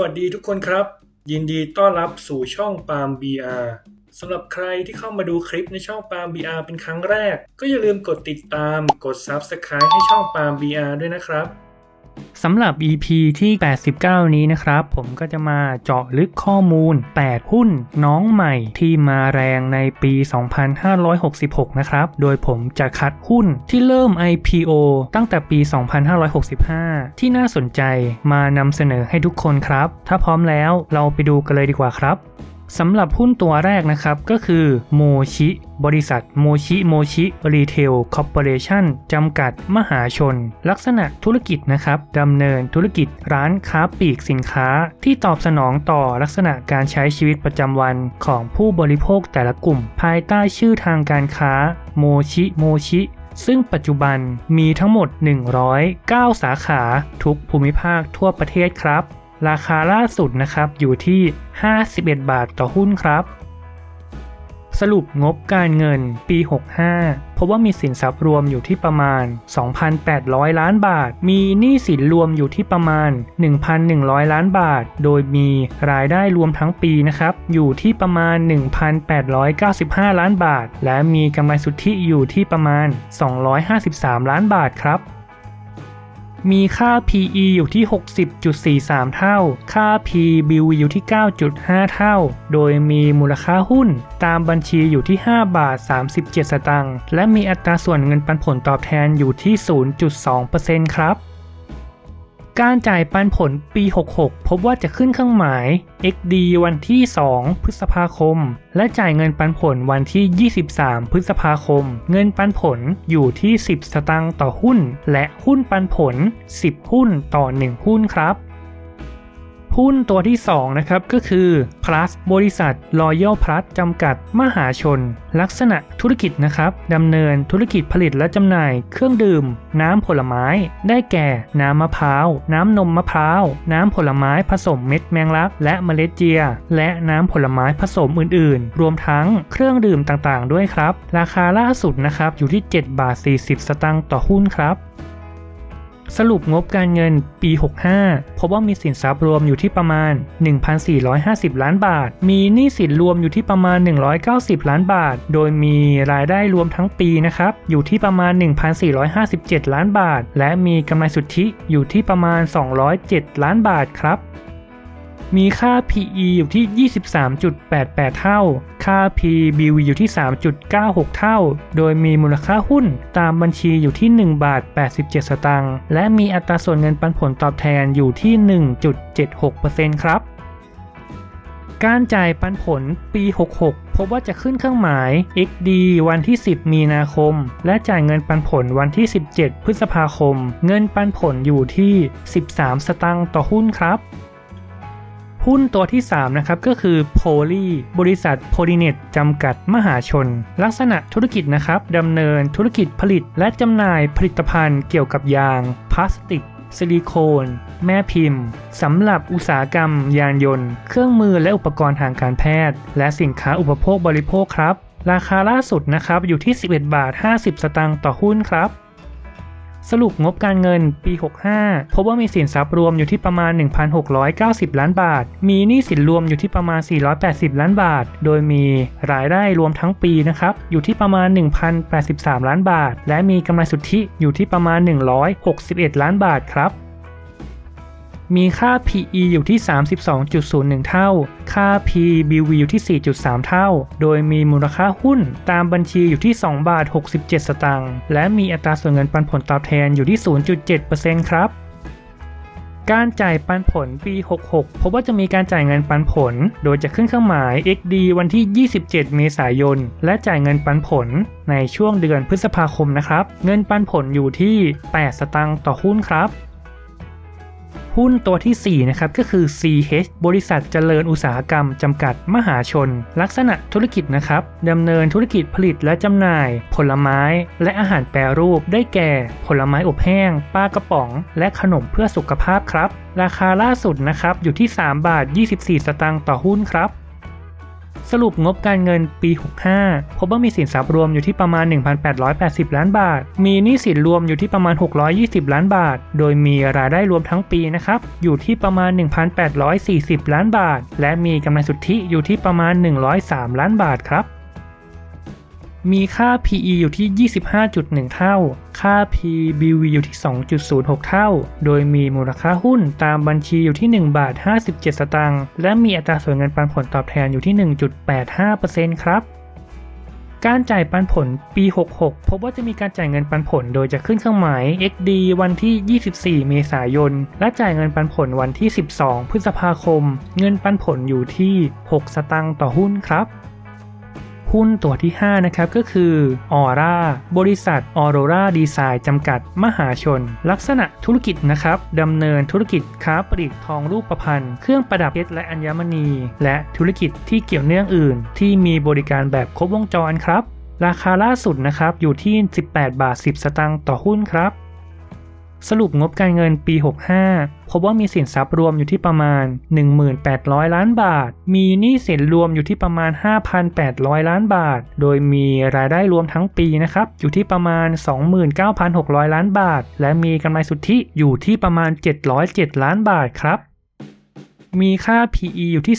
วัสดีทุกคนครับ ยินดีต้อนรับสู่ช่องปาล์ม BR สำหรับใครที่เข้ามาดูคลิปในช่องปาล์ม BR เป็นครั้งแรก ก็อย่าลืมกดติดตามกด Subscribe ให้ช่องปาล์ม BR ด้วยนะครับ สำหรับ EP ที่ 89 นี้นะครับ ผมก็จะมาเจาะลึกข้อมูล 8 หุ้นน้องใหม่ที่มาแรงในปี 2566 นะครับ โดยผมจะคัดหุ้นที่เริ่ม IPO ตั้งแต่ปี 2565 ที่น่าสนใจมานำเสนอให้ทุกคนครับ ถ้าพร้อมแล้วเราไปดูกันเลยดีกว่าครับ สำหรับหุ้นตัวแรกนะครับก็คือโมชิบริษัทโมชิโมชิรีเทลคอร์ปอเรชั่นจำกัดมหาชน ลักษณะธุรกิจนะครับดำเนินธุรกิจร้านค้าปลีกสินค้า ที่ตอบสนองต่อลักษณะการใช้ชีวิตประจำวันของผู้บริโภคแต่ละกลุ่ม ภายใต้ชื่อทางการค้าโมชิโมชิซึ่งปัจจุบันมีทั้งหมด 109 สาขาทุกภูมิภาคทั่วประเทศครับ ราคาล่าสุดนะครับอยู่ที่ 51 บาทต่อหุ้นครับ สรุปงบการเงินปี 65พบว่ามีสินทรัพย์รวมอยู่ที่ประมาณ 2,800 ล้านบาท มีหนี้สินรวมอยู่ที่ประมาณ 1,100 ล้านบาท โดยมีรายได้รวมทั้งปีนะครับ อยู่ที่ประมาณ 1,895 ล้านบาท และมีกำไรสุทธิอยู่ที่ประมาณ 253 ล้านบาทครับ มีค่า PE อยู่ที่ 60.43 เท่า ค่า P/BV อยู่ที่ 9.5 เท่า โดยมีมูลค่าหุ้นตามบัญชีอยู่ที่ 5 บาท 37 สตางค์ และมีอัตราส่วนเงินปันผลตอบแทนอยู่ที่ 0.2%ครับ การจ่ายปันผลปี 66 พบว่าจะขึ้นเครื่องหมาย XD วันที่ 2 พฤษภาคม และจ่ายเงินปันผลวันที่ 23 พฤษภาคม เงินปันผลอยู่ที่ 10 สตางค์ต่อหุ้น และหุ้นปันผล 10 หุ้นต่อ 1 หุ้นครับ หุ้นตัวที่ 2 นะครับ ก็คือ plus บริษัท Royal Plus จำกัดมหาชน ลักษณะธุรกิจนะครับดำเนินธุรกิจผลิตและจำหน่าย เครื่องดื่ม น้ำผลไม้ ได้แก่ น้ำมะพร้าว น้ำนมมะพร้าว น้ำผลไม้ผสมเม็ดแมงลัก และเมล็ดเจีย และน้ำผลไม้ผสมอื่น ๆ รวมทั้งเครื่องดื่มต่างๆ ด้วยครับ ราคาล่าสุดนะครับอยู่ที่ 7 บาท 40 สตางค์ต่อหุ้นครับ สรุปงบการเงินปี 65 พบว่ามีสินทรัพย์รวมอยู่ที่ประมาณ 1,450 ล้านบาท มีหนี้สินรวมอยู่ที่ประมาณ 190 ล้านบาท โดยมีรายได้รวมทั้งปีนะครับ อยู่ที่ประมาณ 1,457 ล้านบาท และมีกำไรสุทธิอยู่ที่ประมาณ 207 ล้านบาทครับ มีค่า PE อยู่ที่ 23.88 เท่า ค่า PBV อยู่ที่ 3.96 เท่า โดยมีมูลค่าหุ้นตามบัญชีอยู่ที่ 1 บาท 87 สตางค์ และมีอัตราส่วนเงินปันผลตอบแทนอยู่ที่ 1.76%ครับ การจ่ายปันผลปี 66 พบว่าจะขึ้นเครื่องหมาย XD วันที่ 10 มีนาคม และจ่ายเงินปันผลวันที่ 17 พฤษภาคม เงินปันผลอยู่ที่ 13 สตางค์ต่อหุ้นครับ หุ้นตัวที่ 3 นะครับ ก็คือ Poly บริษัท Polynet จำกัดมหาชน ลักษณะธุรกิจนะครับดำเนินธุรกิจผลิตและจำหน่ายผลิตภัณฑ์เกี่ยวกับยาง พลาสติกซิลิโคน แม่พิมพ์ สำหรับอุตสาหกรรม ยานยนต์ เครื่องมือและอุปกรณ์ทางการแพทย์ และสินค้าอุปโภคบริโภคครับ ราคาล่าสุดนะครับอยู่ที่ 11 บาท 50 สตางค์ต่อหุ้นครับ สรุปงบการเงินปี 65 พบว่ามีสินทรัพย์รวมอยู่ที่ประมาณ 1,690 ล้านบาท มีหนี้สินรวมอยู่ที่ประมาณ 480 ล้านบาท โดยมีรายได้รวมทั้งปีนะครับ อยู่ที่ประมาณ 1,083 ล้านบาท และมีกำไรสุทธิอยู่ที่ประมาณ 161 ล้านบาทครับ มีค่า PE อยู่ที่ 32.01 เท่า ค่า PBV อยู่ที่ 4.3 เท่า โดยมีมูลค่าหุ้นตามบัญชีอยู่ที่ 2 บาท 67 สตางค์ และมีอัตราส่วนเงินปันผลตอบแทนอยู่ที่ 0.7%ครับการจ่ายปันผลปี 66 พบว่าจะมีการจ่ายเงินปันผล โดยจะขึ้นเครื่องหมาย XD วันที่ 27 เมษายน และจ่ายเงินปันผลในช่วงเดือนพฤษภาคมนะครับ เงินปันผลอยู่ที่ 8 สตางค์ต่อหุ้นครับ หุ้นตัวที่ 4 นะครับ ก็คือ CH บริษัทเจริญอุตสาหกรรม จำกัดมหาชน ลักษณะธุรกิจนะครับดำเนินธุรกิจผลิตและจำหน่าย ผลไม้ และอาหารแปรรูปได้แก่ ผลไม้อบแห้งปลากระป๋อง และขนมเพื่อสุขภาพครับ ราคาล่าสุดนะครับอยู่ที่ 3 บาท 24 สตางค์ต่อหุ้นครับ สรุปงบการเงินปี 65 พบว่ามีสินทรัพย์รวมอยู่ที่ประมาณ 1,880 ล้านบาท มีหนี้สินรวมอยู่ที่ประมาณ 620 ล้านบาท โดยมีรายได้รวมทั้งปีนะครับ อยู่ที่ประมาณ 1,840 ล้านบาท และมีกำไรสุทธิอยู่ที่ประมาณ 103 ล้านบาทครับ มีค่า PE อยู่ที่ 25.1 เท่า ค่า PBV อยู่ที่ 2.06 เท่า โดยมีมูลค่าหุ้นตามบัญชีอยู่ที่ 1 บาท 57 สตางค์ และมีอัตราส่วนเงินปันผลตอบแทนอยู่ที่ 1.85%ครับการจ่ายปันผลปี 66 พบว่าจะมีการจ่ายเงินปันผลโดยจะขึ้นเครื่องหมาย XD วันที่ 24 เมษายน และจ่ายเงินปันผลวันที่ 12 พฤษภาคม เงินปันผลอยู่ที่ 6 สตางค์ต่อหุ้นครับ หุ้นตัวที่ 5 นะครับก็คือออร่าบริษัทออโรราดีไซน์จำกัด มหาชน ลักษณะธุรกิจนะครับดำเนินธุรกิจค้าปลีกทองรูปประพรรณเครื่องประดับเพชรและอัญมณี และธุรกิจที่เกี่ยวเนื่องอื่น ที่มีบริการแบบครบวงจรครับ ราคาล่าสุดนะครับอยู่ที่ 18 บาท 10 สตางค์ต่อหุ้นครับ สรุปงบการเงินปี 65 พบว่ามีสินทรัพย์รวมอยู่ที่ประมาณ 1,800 ล้านบาท มีหนี้สินรวมอยู่ที่ประมาณ 5,800 ล้านบาท โดยมีรายได้รวมทั้งปีนะครับอยู่ที่ประมาณ 29,600 ล้านบาท และมีกำไรสุทธิอยู่ที่ประมาณ 707 ล้านบาทครับ มีค่า PE อยู่ที่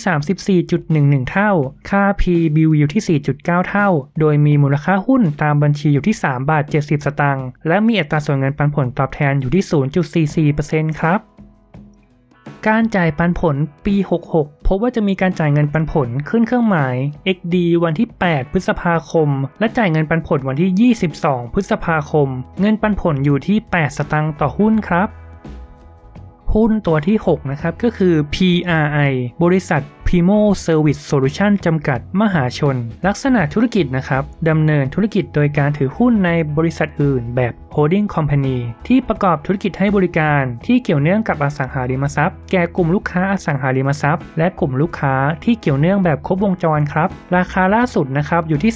34.11 เท่า ค่า PBV อยู่ที่ 4.9 เท่า โดยมีมูลค่าหุ้นตามบัญชีอยู่ที่ 3 บาท 70 สตางค์ และมีอัตราส่วนเงินปันผลตอบแทนอยู่ที่ 0.44%ครับการจ่ายปันผลปี 66 พบว่าจะมีการจ่ายเงินปันผลขึ้นเครื่องหมาย XD วันที่ 8 พฤษภาคม และจ่ายเงินปันผลวันที่ 22 พฤษภาคม เงินปันผลอยู่ที่ 8 สตางค์ต่อหุ้นครับ หุ้นตัวที่ 6 นะครับ ก็คือ PRI บริษัท Primo Service Solution จำกัดมหาชน ลักษณะธุรกิจนะครับดำเนินธุรกิจโดยการถือหุ้นในบริษัทอื่นแบบ Holding Company ที่ประกอบธุรกิจให้บริการที่เกี่ยวเนื่องกับอสังหาริมทรัพย์ แก่กลุ่มลูกค้าอสังหาริมทรัพย์ และกลุ่มลูกค้าที่เกี่ยวเนื่องแบบครบวงจรครับ ราคาล่าสุดนะครับอยู่ที่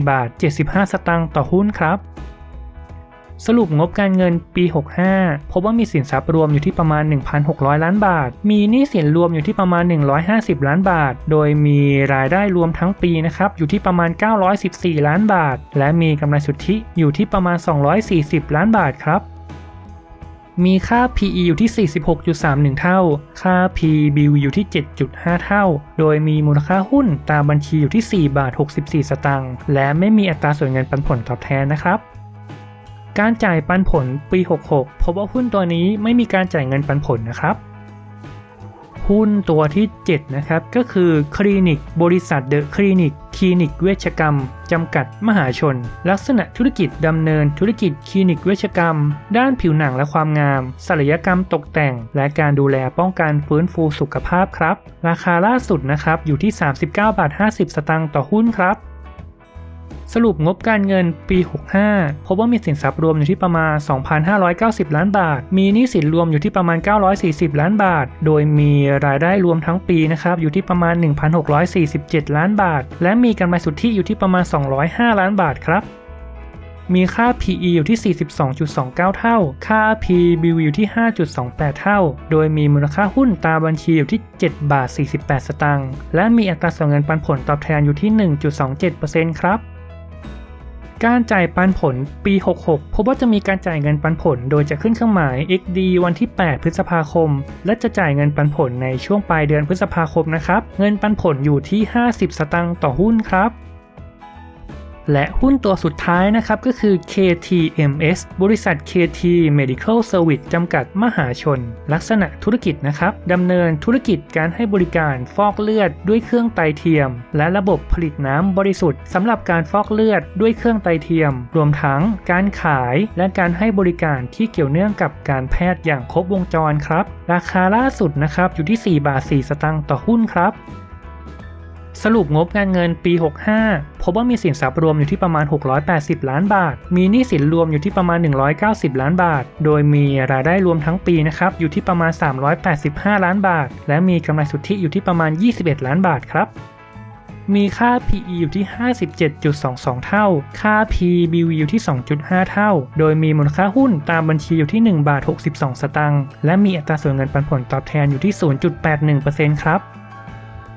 34 บาท 75 สตางค์ต่อหุ้นครับ สรุปงบการเงินปี 65 พบว่ามีสินทรัพย์รวมอยู่ที่ประมาณ 1,600 ล้านบาท มีหนี้สินรวมอยู่ที่ประมาณ 150 ล้านบาท โดยมีรายได้รวมทั้งปีนะครับอยู่ที่ประมาณ 914 ล้านบาท และมีกำไรสุทธิอยู่ที่ประมาณ 240 ล้านบาทครับมีค่า PE อยู่ที่ 46.31 เท่า ค่า PBV อยู่ที่ 7.5 เท่า โดยมีมูลค่าหุ้นตามบัญชีอยู่ที่ 4 บาท 64 สตางค์ และไม่มีอัตราส่วนเงินปันผลตอบแทนนะครับ การจ่ายปันผลปี 66 พบว่าหุ้นตัวนี้ไม่มีการจ่ายเงินปันผลนะครับ หุ้นตัวที่ 7 นะครับ ก็คือคลินิก บริษัทเดอะคลินิก คลินิกเวชกรรม จำกัดมหาชน ลักษณะธุรกิจดำเนินธุรกิจคลินิกเวชกรรม ด้านผิวหนังและความงาม ศัลยกรรมตกแต่ง และการดูแลป้องกันฟื้นฟูสุขภาพครับ ราคาล่าสุดนะครับอยู่ที่ 39บาท 50 สตางค์ต่อหุ้นครับ สรุปงบการเงินปี 65 พบว่ามีสินทรัพย์รวมอยู่ที่ประมาณ 2,590 ล้านบาท มีหนี้สินรวมอยู่ที่ประมาณ 940 ล้านบาท โดยมีรายได้รวมทั้งปีนะครับอยู่ที่ประมาณ 1,647 ล้านบาท และมีกำไรสุทธิอยู่ที่ประมาณ 205 ล้านบาทครับมีค่า PE อยู่ที่ 42.29 เท่า ค่า PBV อยู่ที่ 5.28 เท่า โดยมีมูลค่าหุ้นตาบัญชีอยู่ที่ 7 บาท 48 สตางค์ และมีอัตราส่วนเงินปันผลตอบแทนอยู่ที่ 1.27%ครับ การจ่ายปันผลปี 66 พบว่าจะมีการจ่ายเงินปันผล โดยจะขึ้นเครื่องหมาย XD วันที่ 8 พฤษภาคม และจะจ่ายเงินปันผลในช่วงปลายเดือนพฤษภาคมนะครับ เงินปันผลอยู่ที่ 50 สตางค์ต่อหุ้นครับ และหุ้นตัวสุดท้ายนะครับก็คือ KTMS บริษัท KT Medical Service จำกัดมหาชน ลักษณะธุรกิจนะครับดำเนินธุรกิจการให้บริการฟอกเลือดด้วยเครื่องไตเทียม และระบบผลิตน้ำบริสุทธิ์สำหรับการฟอกเลือดด้วยเครื่องไตเทียม รวมทั้งการขายและการให้บริการที่เกี่ยวเนื่องกับการแพทย์อย่างครบวงจรครับ ราคาล่าสุดนะครับอยู่ที่ 4 บาท 4 สตางค์ต่อหุ้นครับ สรุปงบการเงินปี 65 พบว่ามีสินทรัพย์รวมอยู่ที่ประมาณ 680 ล้านบาท มีหนี้สินรวมอยู่ที่ประมาณ 190 ล้านบาท โดยมีรายได้รวมทั้งปีนะครับอยู่ที่ประมาณ 385 ล้านบาท และมีกำไรสุทธิอยู่ที่ประมาณ 21 ล้านบาทครับมีค่า PE อยู่ที่ 57.22 เท่า ค่า PBV อยู่ที่ 2.5 เท่า โดยมีมูลค่าหุ้นตามบัญชีอยู่ที่ 1 บาท 62 สตางค์ และมีอัตราส่วนเงินปันผลตอบแทนอยู่ที่ 0.81%ครับ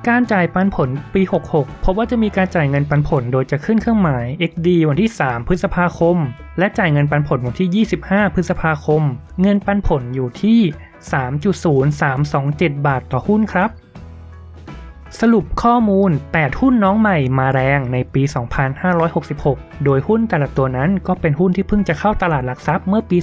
การจ่ายปันผลปี 66 พบว่าจะมีการจ่ายเงินปันผลโดยจะขึ้นเครื่องหมาย XD วันที่ 3 พฤษภาคม และจ่ายเงินปันผลวันที่ 25 พฤษภาคม เงินปันผลอยู่ที่ 3.0327 บาทต่อหุ้นครับ สรุปข้อมูล 8 หุ้นน้องใหม่มาแรงในปี 2566 โดยหุ้นแต่ละตัวนั้นก็เป็นหุ้นที่เพิ่งจะเข้าตลาดหลักทรัพย์เมื่อปี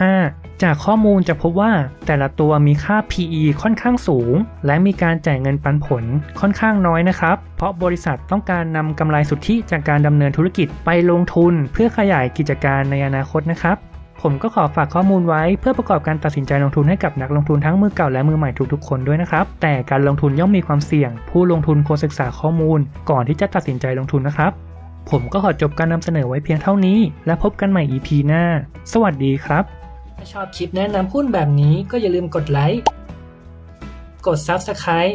2565 จากข้อมูลจะพบว่าแต่ละตัวมีค่า PE ค่อนข้างสูง และมีการจ่ายเงินปันผลค่อนข้างน้อยนะครับ เพราะบริษัทต้องการนำกำไรสุทธิจากการดำเนินธุรกิจไปลงทุน เพื่อขยายกิจการในอนาคตนะครับ ผมก็ขอฝากข้อมูลไว้เพื่อประกอบการตัดสินใจลงทุนให้กับนักลงทุนทั้งมือเก่าและมือใหม่ทุกๆคนด้วยนะครับ แต่การลงทุนย่อมมีความเสี่ยง ผู้ลงทุนควรศึกษาข้อมูล ก่อนที่จะตัดสินใจลงทุนนะครับ ผมก็ขอจบการนำเสนอไว้เพียงเท่านี้ และพบกันใหม่ EP หน้า สวัสดีครับ ถ้าชอบคลิปแนะนำหุ้นแบบนี้ก็อย่าลืมกดไลค์ กด Subscribe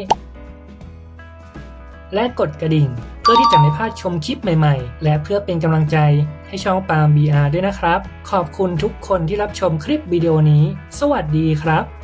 และกดกระดิ่ง เพื่อที่จะไม่พลาดชมคลิปใหม่ๆ และเพื่อเป็นกำลังใจให้ช่องปาล์ม BR ด้วยนะครับ ขอบคุณทุกคนที่รับชมคลิปวิดีโอนี้ สวัสดีครับ